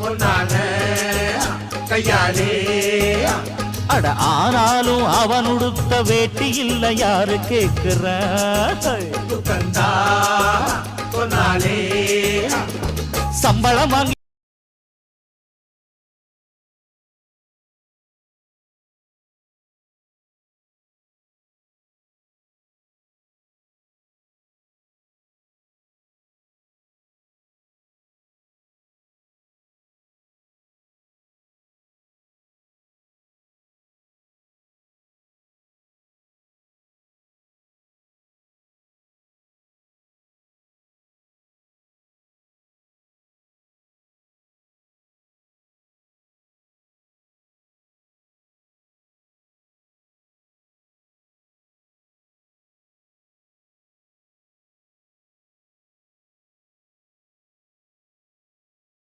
பொன்னான கையாலே. அட ஆனாலும் அவன் உடுத்த வேட்டி இல்ல யாரு கேக்குற? சம்பளம் வாங்கி